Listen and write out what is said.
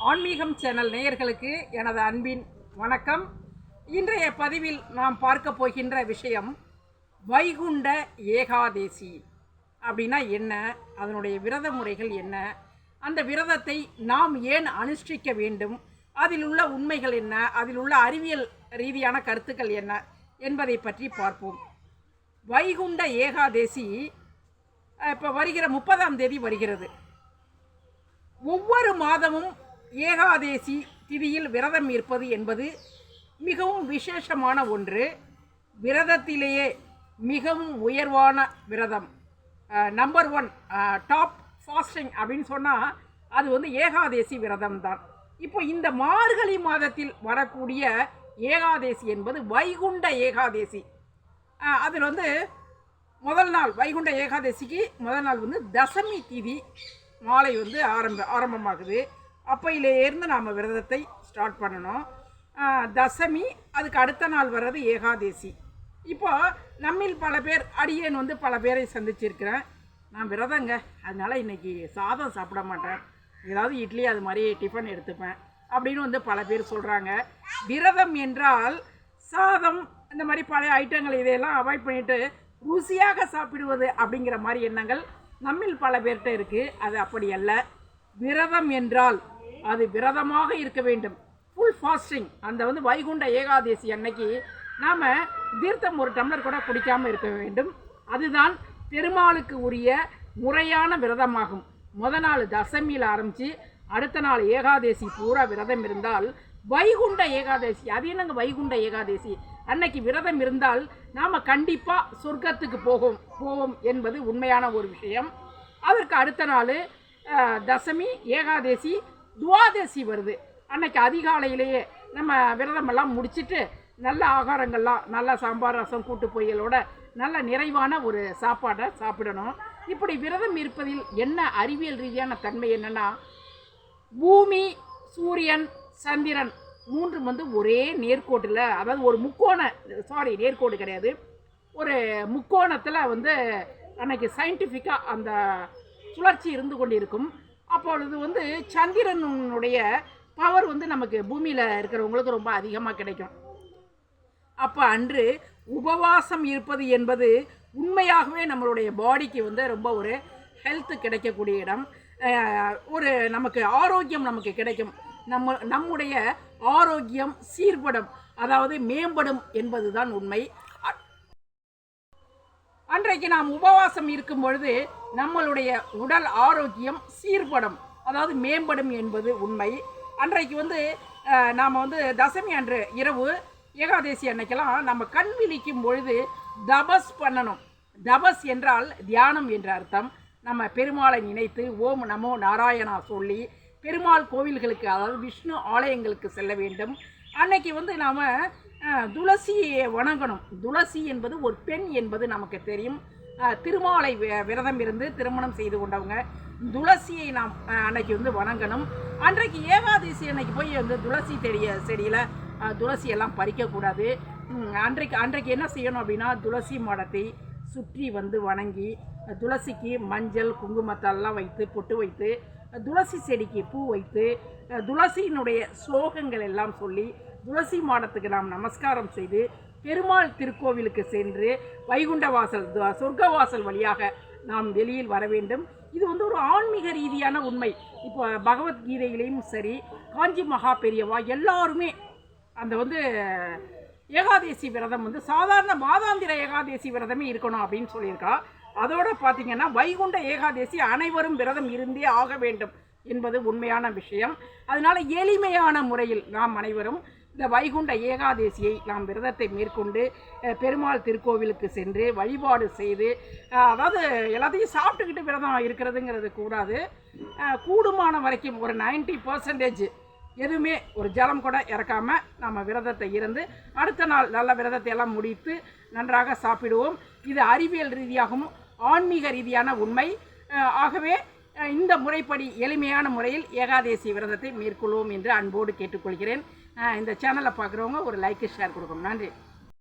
ஆன்மீகம் சேனல் நேயர்களுக்கு எனது அன்பின் வணக்கம். இன்றைய பதிவில் நாம் பார்க்க போகின்ற விஷயம் வைகுண்ட ஏகாதேசி. அப்படின்னா என்ன? அதனுடைய விரத முறைகள் என்ன? அந்த விரதத்தை நாம் ஏன் அனுஷ்டிக்க வேண்டும்? அதில் உள்ள உண்மைகள் என்ன? அதில் உள்ள அறிவியல் ரீதியான கருத்துக்கள் என்ன? என்பதை பற்றி பார்ப்போம். வைகுண்ட ஏகாதேசி இப்போ வருகிற முப்பதாம் தேதி வருகிறது. ஒவ்வொரு மாதமும் ஏகாதேசி திதியில் விரதம் இருப்பது என்பது மிகவும் விசேஷமான ஒன்று. விரதத்திலேயே மிகவும் உயர்வான விரதம். நம்பர் ஒன் டாப் ஃபாஸ்டிங் அப்படின்னு சொன்னால் அது வந்து ஏகாதேசி விரதம் தான் இப்போ இந்த மார்கழி மாதத்தில் வரக்கூடிய ஏகாதேசி என்பது வைகுண்ட ஏகாதேசி. அதில் வந்து முதல் நாள் வைகுண்ட ஏகாதசிக்கு முதல் நாள் வந்து தசமி திதி மாலை வந்து ஆரம்ப ஆரம்பமாகுது. அப்பையிலேருந்து நாம் விரதத்தை ஸ்டார்ட் பண்ணணும். தசமி அதுக்கு அடுத்த நாள் வர்றது ஏகாதேசி. இப்போ நம்மில் பல பேர் அடியேன் வந்து பல பேரை சந்திச்சிருக்கிறேன். நான் விரதங்க அதனால இன்றைக்கி சாதம் சாப்பிட மாட்டேன். ஏதாவது இட்லி அது மாதிரி டிஃபன் எடுத்துப்பேன் அப்படின்னு வந்து பல பேர் சொல்கிறாங்க விரதம் என்றால் சாதம் இந்த மாதிரி பழைய ஐட்டங்கள் இதையெல்லாம் அவாய்ட் பண்ணிவிட்டு ருசியாக சாப்பிடுவது அப்படிங்கிற மாதிரி எண்ணங்கள் நம்மில் பல பேர்கிட்ட இருக்குது அது அப்படி அல்ல. விரதம் என்றால் அது விரதமாக இருக்க வேண்டும். ஃபுல் ஃபாஸ்டிங் அந்த வந்து வைகுண்ட ஏகாதேசி அன்னைக்கு நாம் தீர்த்தம் ஒரு டம்ளர் கூட குடிக்காமல் இருக்க வேண்டும். அதுதான் பெருமாளுக்கு உரிய முறையான விரதமாகும். முத நாள் தசமியில் ஆரம்பித்து அடுத்த நாள் ஏகாதேசி பூரா விரதம் இருந்தால் வைகுண்ட ஏகாதேசி அது என்னங்க வைகுண்ட ஏகாதேசி? அன்னைக்கு விரதம் இருந்தால் நாம் கண்டிப்பாக சொர்க்கத்துக்கு போகும் போவோம் என்பது உண்மையான ஒரு விஷயம். அதற்கு அடுத்த நாள் தசமி ஏகாதேசி துவாதசி வருது. அன்னைக்கு அதிகாலையிலேயே நம்ம விரதமெல்லாம் முடிச்சுட்டு நல்ல ஆகாரங்கள்லாம் நல்ல சாம்பார் ரசம் கூட்டு பொரியலோட நல்ல நிறைவான ஒரு சாப்பாடை சாப்பிடணும். இப்படி விரதம் இருப்பதில் என்ன அறிவியல் ரீதியான தன்மை என்னென்னா பூமி சூரியன் சந்திரன் மூன்றும் வந்து ஒரே நேர்கோட்டில் அதாவது ஒரு முக்கோண சாரி நேர்கோடு கிடையாது. ஒரு முக்கோணத்தில் வந்து அன்னைக்கு சயின்டிஃபிக்காக அந்த சுழற்சி இருந்து கொண்டிருக்கும். அப்பொழுது வந்து சந்திரனுடைய பவர் வந்து நமக்கு பூமியில் இருக்கிறவங்களுக்கு ரொம்ப அதிகமாக கிடைக்கும். அப்போ அன்று உபவாசம் இருப்பது என்பது உண்மையாகவே நம்மளுடைய பாடிக்கு வந்து ரொம்ப ஒரு ஹெல்த்து கிடைக்கக்கூடிய இடம். ஒரு நமக்கு ஆரோக்கியம் நமக்கு கிடைக்கும். நம்ம நம்முடைய ஆரோக்கியம் சீர்படும் அதாவது மேம்படும் என்பதுதான் உண்மை. அன்றைக்கு நாம் உபவாசம் இருக்கும் பொழுது நம்மளுடைய உடல் ஆரோக்கியம் சீர்படும். அதாவது மேம்படும் என்பது உண்மை. அன்றைக்கு வந்து நாம் வந்து தசமி அன்று இரவு ஏகாதேசி அன்னைக்கெல்லாம் நம்ம கண் விழிக்கும் பொழுது தபஸ் பண்ணணும். தபஸ் என்றால் தியானம் என்ற அர்த்தம். நம்ம பெருமாளை நினைத்து ஓம் நமோ நாராயணா சொல்லி பெருமாள் கோவில்களுக்கு அதாவது விஷ்ணு ஆலயங்களுக்கு செல்ல வேண்டும். அன்னைக்கு வந்து நாம் துளசியை வணங்கணும். துளசி என்பது ஒரு பெண் என்பது நமக்கு தெரியும். திருமாலை விரதம் இருந்து திருமணம் செய்து கொண்டவங்க துளசியை நாம் அன்னைக்கு வந்து வணங்கணும். அன்றைக்கு ஏகாதசி அன்னைக்கு போய் வந்து துளசி செடிய செடியில் துளசி எல்லாம் பறிக்கக்கூடாது அன்றைக்கு அன்றைக்கு என்ன செய்யணும் அப்படின்னா துளசி மடத்தை சுற்றி வந்து வணங்கி துளசிக்கு மஞ்சள் குங்குமத்தெல்லாம் வைத்து பொட்டு வைத்து துளசி செடிக்கு பூ வைத்து துளசியினுடைய ஸ்லோகங்கள் எல்லாம் சொல்லி துளசி மாடத்துக்கு நாம் நமஸ்காரம் செய்து பெருமாள் திருக்கோவிலுக்கு சென்று வைகுண்ட வாசல் சொர்க்க வாசல் வழியாக நாம் வெளியில் வர வேண்டும். இது வந்து ஒரு ஆன்மீக ரீதியான உண்மை. இப்போ பகவத்கீதையிலையும் சரி காஞ்சி மகா பெரியவா எல்லாருமே அந்த வந்து ஏகாதேசி விரதம் வந்து சாதாரண மாதாந்திர ஏகாதேசி விரதமே இருக்கணும் அப்படின்னு சொல்லியிருக்கா. அதோட பார்த்தீங்கன்னா வைகுண்ட ஏகாதேசி அனைவரும் விரதம் இருந்தே ஆக வேண்டும் என்பது உண்மையான விஷயம். அதனால எளிமையான முறையில் நாம் அனைவரும் இந்த வைகுண்ட ஏகாதேசியை நாம் விரதத்தை மேற்கொண்டு பெருமாள் திருக்கோவிலுக்கு சென்று வழிபாடு செய்து அதாவது எல்லாத்தையும் சாப்பிட்டுக்கிட்டு விரதம் இருக்கிறதுங்கிறது கூடாது. கூடுமான வரைக்கும் ஒரு 90% பர்சன்டேஜ் எதுவுமே ஒரு ஜலம் கூட இறக்காமல் நம்ம விரதத்தை இருந்து அடுத்த நாள் நல்ல விரதத்தை எல்லாம் முடித்து நன்றாக சாப்பிடுவோம். இது அறிவியல் ரீதியாகவும் ஆன்மீக ரீதியான உண்மை. ஆகவே இந்த முறைப்படி எளிமையான முறையில் ஏகாதேசி விரதத்தை மேற்கொள்வோம் என்று அன்போடு கேட்டுக்கொள்கிறேன். இந்த சேனலை பார்க்குறவங்க ஒரு லைக்கு ஷேர் கொடுக்கணும். நன்றி.